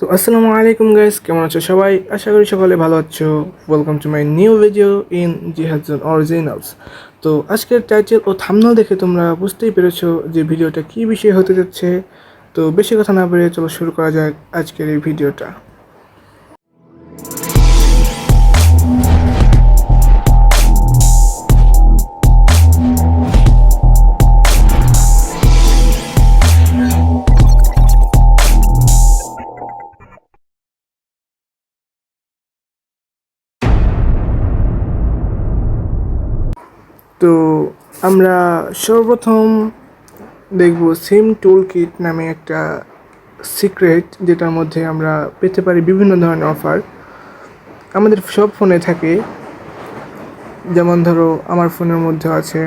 তো আসসালামু আলাইকুম গাইস কেমন আছো সবাই? আশা করি সকালে ভালো আছো। Welcome to my new video in জিহাজন originals তো আজকের টাইটেল ও থামনাল দেখে তোমরা বুঝতেই পেরেছ যে ভিডিওটা কী বিষয়ে হতে যাচ্ছে। তো বেশি কথা না বেরিয়ে চলো শুরু করা যাক আজকের এই ভিডিওটা তো আমরা সর্বপ্রথম দেখব সিম টুল কিট নামে একটা সিক্রেট যেটার মধ্যে আমরা পেতে পারি বিভিন্ন ধরনের অফার আমাদের সব ফোনে থাকে। যেমন ধরো, আমার ফোনের মধ্যে আছে।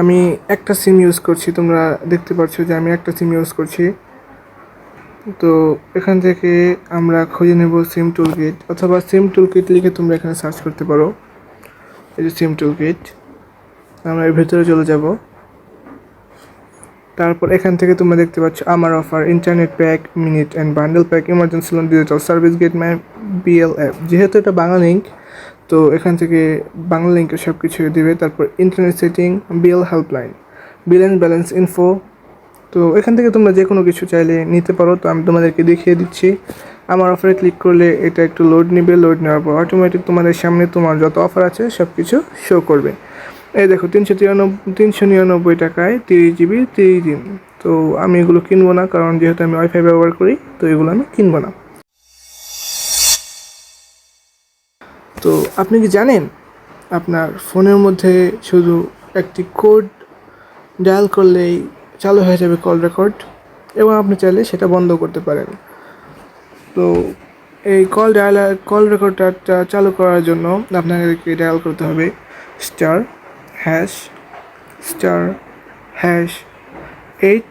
আমি একটা সিম ইউজ করছি, তোমরা দেখতে পাচ্ছ যে আমি একটা সিম ইউজ করছি। তো এখান থেকে আমরা খুঁজে নেব সিম টুল কিট অথবা সিম টুল কিট লিখে তোমরা এখানে সার্চ করতে পারো। এই যে সিম টুল কিট আমরা এর ভেতরে চলে যাব। তারপর এখান থেকে তোমরা দেখতে পাচ্ছ, আমার offer internet pack minute and bundle pack emergency loan digital service get my BL app যেহেতু এটা বাংলা লিঙ্ক তো এখান থেকে বাংলা লিঙ্কে সব কিছু দেবে। তারপর internet setting BL helpline bill and balance info তো এখান থেকে তোমরা যে কোনো কিছু চাইলে নিতে পারো। তো আমি তোমাদেরকে দেখিয়ে দিচ্ছি। আমার অফারে ক্লিক করলে এটা একটু লোড নেবে লোড নেওয়ার পর অটোমেটিক তোমাদের সামনে তোমার যত অফার আছে সব কিছু শো করবে। এই দেখো, তিনশো তিরানব্বই তিনশো নিরানব্বই টাকায় তিরিশ জিবি তিরিশ দিন। তো আমি এগুলো কিনবো না, কারণ যেহেতু আমি ওয়াইফাই ব্যবহার করি, তো এগুলো আমি কিনবো না। তো আপনি কি জানেন, আপনার ফোনের মধ্যে শুধু একটি কোড ডায়াল করলেই চালু হয়ে যাবে কল রেকর্ড এবং আপনি চাইলে সেটা বন্ধ করতে পারেন। তো এই কল ডায়াল কল রেকর্ডারটা চালু করার জন্য আপনাদেরকে ডায়াল করতে হবে। Star hash star hash eight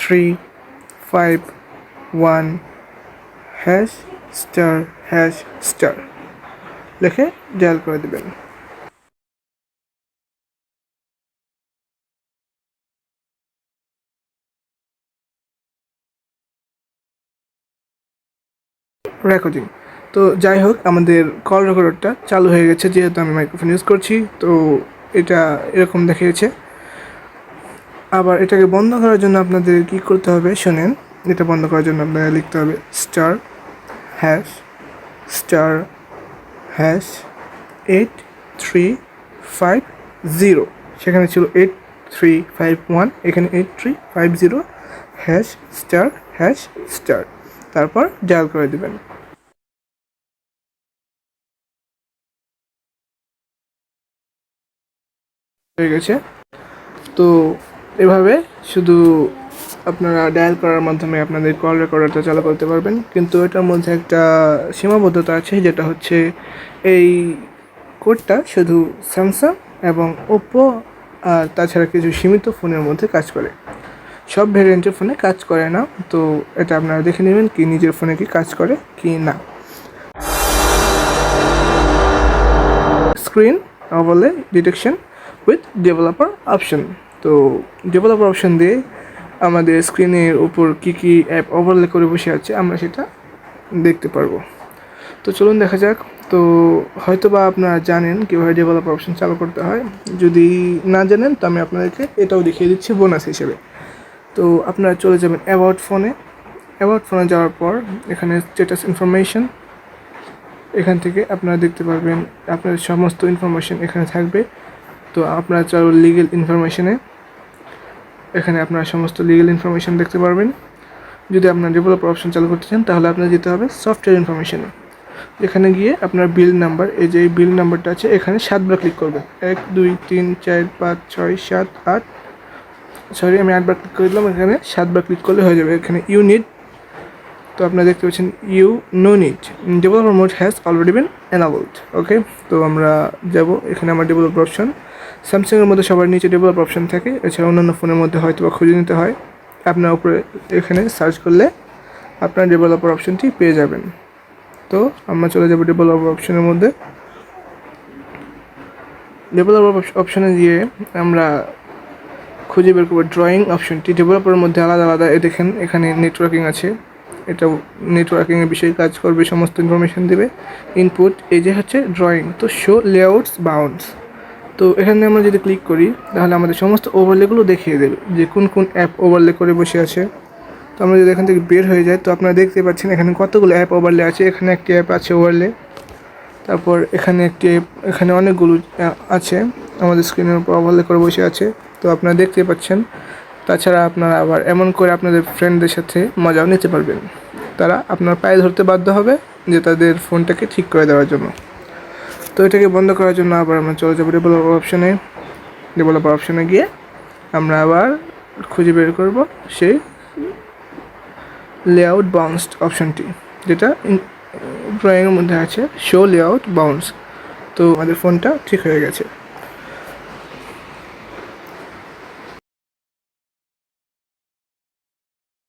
three five one hash star hash star লিখে ডায়াল করে দেবেন। রেকর্ডিং তো যাই হোক আমাদের কল রেকর্ডারটা চালু হয়ে গেছে, যেহেতু আমি মাইক্রোফোন ইউজ করছি, তো এটা এরকম দেখিয়েছে। আবার এটাকে বন্ধ করার জন্য আপনাদের কি করতে হবে, শোনেন, এটা বন্ধ করার জন্য আপনাদের লিখতে হবে star hash star hash eight three five zero সেখানে ছিল এইট থ্রি ফাইভ ওয়ান এখানে eight three five zero hash star hash star তারপর ডায়াল করে দেবেন। হয়ে গেছে। তো এভাবে শুধু আপনারা ডায়াল করার মাধ্যমে আপনাদের কল রেকর্ডারটা চালু করতে পারবেন। কিন্তু এটার মধ্যে একটা সীমাবদ্ধতা আছে, যেটা হচ্ছে এই কোডটা শুধু স্যামসাং এবং ওপো আর তাছাড়া কিছু সীমিত ফোনের মধ্যে কাজ করে। সব ভ্যারিয়েন্টের ফোনে কাজ করে না। তো এটা আপনারা দেখে নেবেন কি নিজের ফোনে কি কাজ করে, কি না। Screen overlay detection with developer option তো ডেভেলপার অপশন দিয়ে আমাদের স্ক্রিনের উপর কী কী অ্যাপ ওভারলে করে বসে আছে, আমরা সেটা দেখতে পারব। তো চলুন দেখা যাক। তো হয়তো বা আপনারা জানেন কীভাবে ডেভেলপার অপশন চালু করতে হয়। যদি না জানেন, তো আমি আপনাদেরকে এটাও দেখিয়ে দিচ্ছি বোনাস হিসেবে। তো আপনারা চলে যাবেন অ্যাবাউট ফোনে অ্যাবাউট ফোনে যাওয়ার পর এখানে স্ট্যাটাস ইনফরমেশন এখান থেকে আপনারা দেখতে পারবেন আপনার সমস্ত ইনফরমেশন এখানে থাকবে। তো আপনারা চাও লিগেল ইনফরমেশনে এখানে আপনারা সমস্ত লিগেল ইনফরমেশন দেখতে পারবেন। যদি আপনার ডেভেলপার অপশন চালু করতে চান, তাহলে আপনার যেতে হবে সফটওয়্যার ইনফরমেশনে এখানে গিয়ে আপনার বিল নাম্বার এই যে বিল নাম্বারটা আছে, এখানে সাতবার ক্লিক করবেন। এক, দুই, তিন, চার, পাঁচ, ছয়, সাত, আট। সরি আমি আটবার ক্লিক করে দিলাম, এখানে সাতবার ক্লিক করলে হয়ে যাবে। এখানে ইউনিট তো আপনারা দেখতে পাচ্ছেন you know neat developer mode has already been enabled okay তো আমরা যাব, এখানে আমার ডেভেলপার অপশন স্যামসাংয়ের মধ্যে সবার নিচে ডেভেলপার অপশন থাকে। এছাড়া অন্যান্য ফোনের মধ্যে হয়তো বা খুঁজে নিতে হয়। আপনার উপরে এখানে সার্চ করলে আপনার ডেভেলপার অপশনটি পেয়ে যাবেন। তো আমরা চলে যাব ডেভেলপার অপশনের মধ্যে। ডেভেলপার অপশনে গিয়ে আমরা খুঁজে বের করব ড্রয়িং অপশনটি ডেভেলপারের মধ্যে আলাদা আলাদা এ দেখেন এখানে নেটওয়ার্কিং আছে। এটা নেটওয়ার্কিংয়ের বিষয়ে কাজ করবে, সমস্ত ইনফরমেশন দেবে। ইনপুট এই যে হচ্ছে ড্রয়িং তো শো লেআউটস বাউন্ডস তো এখানে আমরা যদি ক্লিক করি, তাহলে আমাদের সমস্ত ওভারলেগুলো দেখিয়ে দেবে যে কোন কোন অ্যাপ ওভারলে করে বসে আছে। তো আমরা যদি এখান থেকে বের হয়ে যাই, তো আপনারা দেখতে পাচ্ছেন এখানে কতগুলো অ্যাপ ওভারলে আছে। এখানে একটি অ্যাপ আছে ওভারলে তারপর এখানে একটি এখানে অনেকগুলো আছে আমাদের স্ক্রিনের উপর ওভারলে করে বসে আছে। তো আপনারা দেখতে পাচ্ছেন, তাছাড়া আপনারা আবার এমন করে আপনাদের ফ্রেন্ডদের সাথে মজাও নিতে পারবেন। তারা আপনার পায়ে ধরতে বাধ্য হবে যে তাদের ফোনটাকে ঠিক করে দেওয়ার জন্য। তো এটাকে বন্ধ করার জন্য আবার আমরা চলে যাব ডেভেলপার অপশানে ডেভেলপার অপশানে গিয়ে আমরা আবার খুঁজে বের করব সেই লেআউট বাউন্সড অপশানটি যেটা ড্রয়িংয়ের মধ্যে আছে শো লেআউট বাউন্স তো আমাদের ফোনটা ঠিক হয়ে গেছে।